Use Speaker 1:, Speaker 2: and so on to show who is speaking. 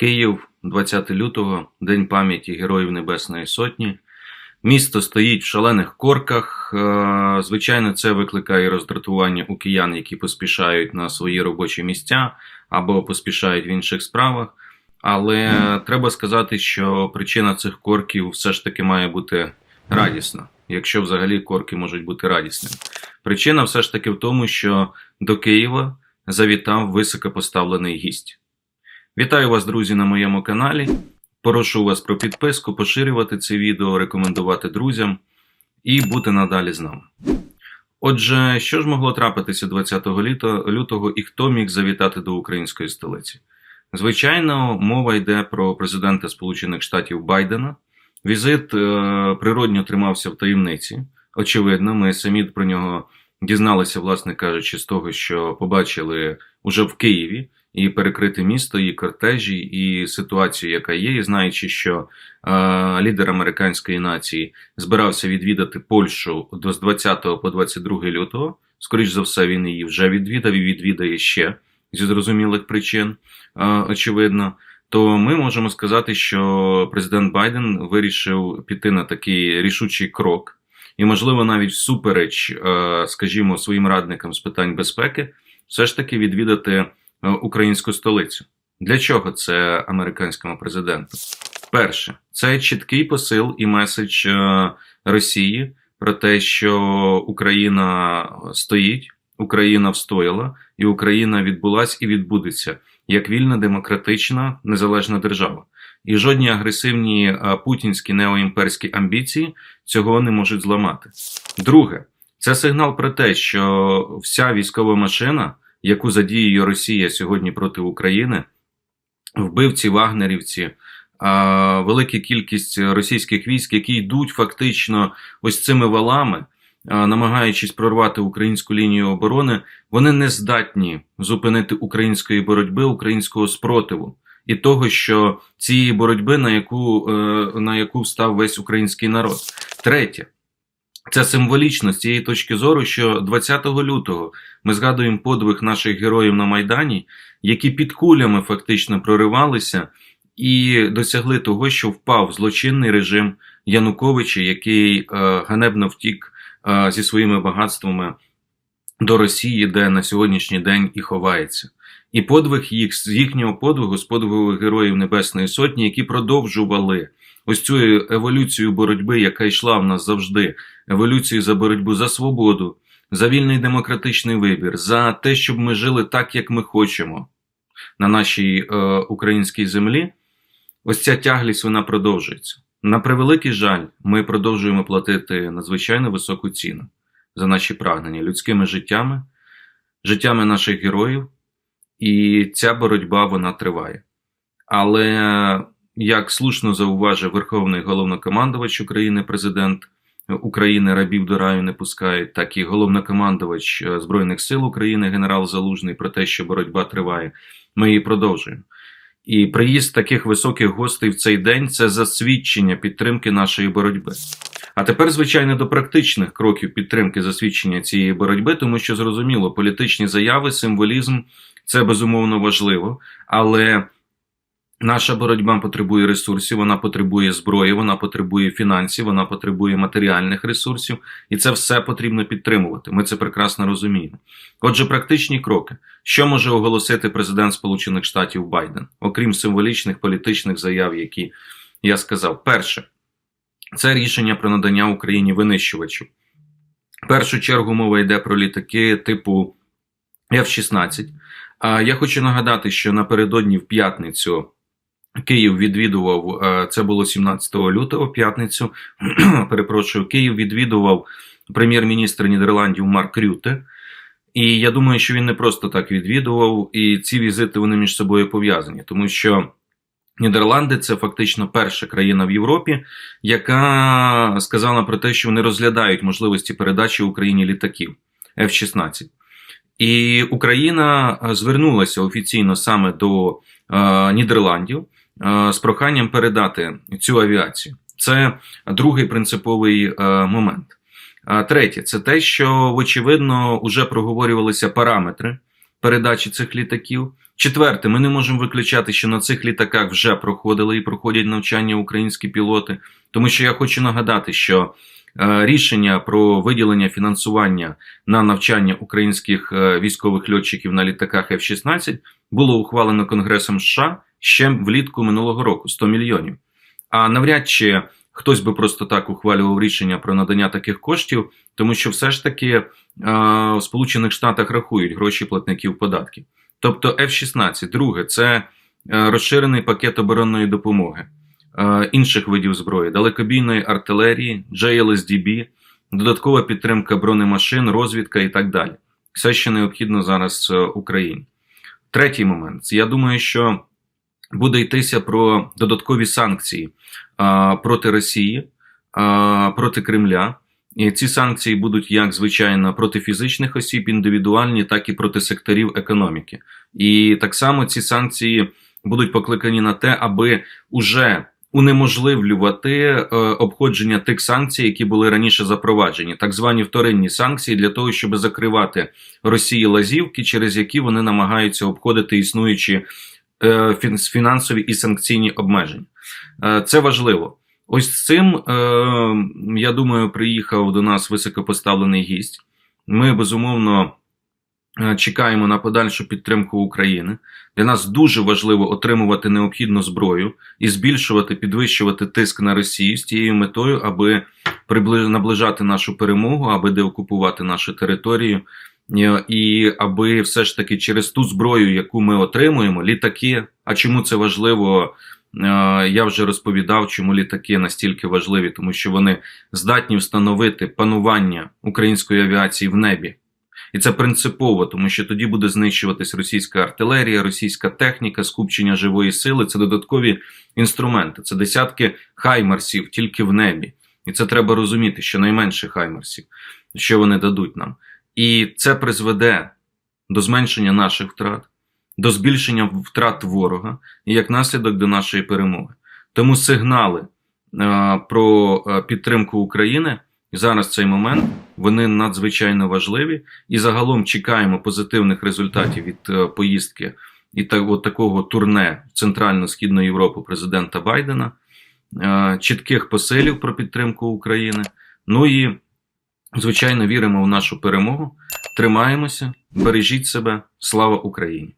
Speaker 1: Київ, 20 лютого, День пам'яті Героїв Небесної Сотні. Місто стоїть в шалених корках. Е, Звичайно, це викликає роздратування у киян, які поспішають на свої робочі місця або поспішають в інших справах. Але треба сказати, що причина цих корків все ж таки має бути радісна, якщо взагалі корки можуть бути радісними. Причина все ж таки в тому, що до Києва завітав високопоставлений гість. Вітаю вас, друзі, на моєму каналі. Прошу вас про підписку, поширювати це відео, рекомендувати друзям і бути надалі з нами. Отже, що ж могло трапитися 20 літа- лютого і хто міг завітати до української столиці? Звичайно, мова йде про президента Сполучених Штатів Байдена. Візит е, природньо тримався в таємниці. Очевидно, ми самі про нього дізналися, власне кажучи, з того, що побачили уже в Києві і перекрите місто, і кортежі, і ситуацію, яка є, і знаючи, що е, лідер американської нації збирався відвідати Польщу до з 20 по 22 лютого. Скоріш за все, він її вже відвідав і відвідає ще зі зрозумілих причин, е, очевидно. То ми можемо сказати, що президент Байден вирішив піти на такий рішучий крок, і, можливо, навіть всупереч, е, скажімо, своїм радникам з питань безпеки, все ж таки відвідати українську столицю. Для чого це американському президенту? Перше, це чіткий посил і меседж е, Росії про те, що Україна стоїть, Україна встояла, і Україна відбулась і відбудеться як вільна, демократична, незалежна держава. І жодні агресивні е, путінські неоімперські амбіції цього не можуть зламати. Друге, це сигнал про те, що вся військова машина, яку задіює Росія сьогодні проти України, вбивці, вагнерівці, велика кількість російських військ, які йдуть фактично ось цими валами, намагаючись прорвати українську лінію оборони, вони не здатні зупинити української боротьби, українського спротиву. І того, що цієї боротьби, на яку, е, на яку встав весь український народ. Третє, це символічно з цієї точки зору, що 20 лютого ми згадуємо подвиг наших героїв на Майдані, які під кулями фактично проривалися і досягли того, що впав злочинний режим Януковича, який е, ганебно втік е, зі своїми багатствами до Росії, де на сьогоднішній день і ховається. І подвиг їх з їхнього подвигу, з подвигу героїв Небесної Сотні, які продовжували ось цю еволюцію боротьби, яка йшла в нас завжди, еволюцію за боротьбу за свободу, за вільний демократичний вибір, за те, щоб ми жили так, як ми хочемо на нашій е, українській землі. Ось ця тяглість вона продовжується. На превеликий жаль, ми продовжуємо платити надзвичайно високу ціну за наші прагнення людськими життями, життями наших героїв, і ця боротьба вона триває. Але як слушно зауважив Верховний головнокомандувач України, президент України рабів до раю не пускають, так і головнокомандувач е, Збройних сил України, генерал Залужний, про те, що боротьба триває. Ми її продовжуємо. І приїзд таких високих гостей в цей день це засвідчення підтримки нашої боротьби. А тепер, звичайно, до практичних кроків підтримки засвідчення цієї боротьби, тому що зрозуміло, політичні заяви, символізм це безумовно важливо, але наша боротьба потребує ресурсів, вона потребує зброї, вона потребує фінансів, вона потребує матеріальних ресурсів, і це все потрібно підтримувати. Ми це прекрасно розуміємо. Отже, практичні кроки. Що може оголосити президент Сполучених Штатів Байден, окрім символічних політичних заяв, які я сказав, перше. Це рішення про надання Україні винищувачів. В першу чергу мова йде про літаки типу F-16. А я хочу нагадати, що напередодні в п'ятницю Київ відвідував, е, це було 17 лютого, п'ятницю. Перепрошую, Київ відвідував прем'єр-міністр Нідерландів Марк Рюте. І я думаю, що він не просто так відвідував, і ці візити вони між собою пов'язані, тому що. Нідерланди це фактично перша країна в Європі, яка сказала про те, що вони розглядають можливості передачі Україні літаків F-16. І Україна звернулася офіційно саме до е, Нідерландів е, з проханням передати цю авіацію. Це другий принциповий е, момент. А третє, це те, що очевидно вже проговорювалися параметри передачі цих літаків. Четверте, ми не можемо виключати, що на цих літаках вже проходили і проходять навчання українські пілоти. Тому що я хочу нагадати, що е, рішення про виділення фінансування на навчання українських е, військових льотчиків на літаках F-16 було ухвалено Конгресом США ще влітку минулого року 100 мільйонів. А навряд чи хтось би просто так ухвалював рішення про надання таких коштів, тому що все ж таки е, в Сполучених Штатах рахують гроші платників податків. Тобто F-16, друге, це е, розширений пакет оборонної допомоги, е, інших видів зброї, далекобійної артилерії, JLSDB, додаткова підтримка бронемашин, розвідка і так далі. Все, що необхідно зараз Україні. Третій момент. Я думаю, що буде йтися про додаткові санкції проти Росії, проти Кремля. І ці санкції будуть як звичайно проти фізичних осіб індивідуальні, так і проти секторів економіки. І так само ці санкції будуть покликані на те, аби уже унеможливлювати е, обходження тих санкцій, які були раніше запроваджені, так звані вторинні санкції, для того, щоб закривати Росії лазівки, через які вони намагаються обходити існуючі фінансові і санкційні обмеження. Е, Це важливо. Ось з цим, е, я думаю, приїхав до нас високопоставлений гість. Ми безумовно е, чекаємо на подальшу підтримку України. Для нас дуже важливо отримувати необхідну зброю і збільшувати, підвищувати тиск на Росію з тією метою, аби наближати нашу перемогу, аби деокупувати нашу територію, е, і аби все ж таки через ту зброю, яку ми отримуємо, літаки. А чому це важливо? Е, Я вже розповідав, чому літаки настільки важливі, тому що вони здатні встановити панування української авіації в небі. І це принципово, тому що тоді буде знищуватись російська артилерія, російська техніка, скупчення живої сили. Це додаткові інструменти. Це десятки хаймарсів тільки в небі. І це треба розуміти, що найменше хаймарсів, що вони дадуть нам. І це призведе до зменшення наших втрат, до збільшення втрат ворога і як наслідок до нашої перемоги. Тому сигнали е, про е, підтримку України зараз цей момент вони надзвичайно важливі, і загалом чекаємо позитивних результатів від е, поїздки і от такого турне в Центрально-Східну Європу президента Байдена, чітких посилів про підтримку України. Ну і звичайно віримо в нашу перемогу. Тримаємося, бережіть себе, слава Україні!